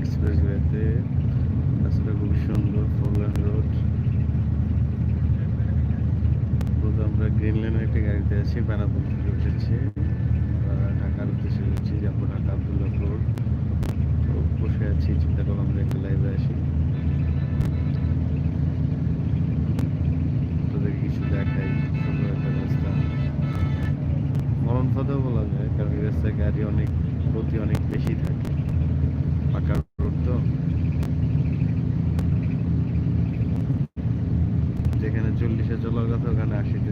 এক্সপ্রেসওয়েতে রাস্তাটা খুব সুন্দর ফোর লেন রোড আমরা গ্রিন লেনের একটা গাড়িতে আছি বেনাপুর থেকে উঠেছি। ঢাকার উদ্দেশ্যে যাচ্ছি, যাব ঢাকা আবদুল্লাপুর বসে আছি, চিন্তা করলাম যে একটা লাইভে আসি। তোদেরকে কিছু দেখাই, সুন্দর একটা রাস্তা। মরণ বলা যায়, কারণ এই রাস্তায় গাড়ি অনেক গতি অনেক বেশি থাকে পাকা রোড তো যেখানে চল্লিশে চলার কথা ওখানে আশিতে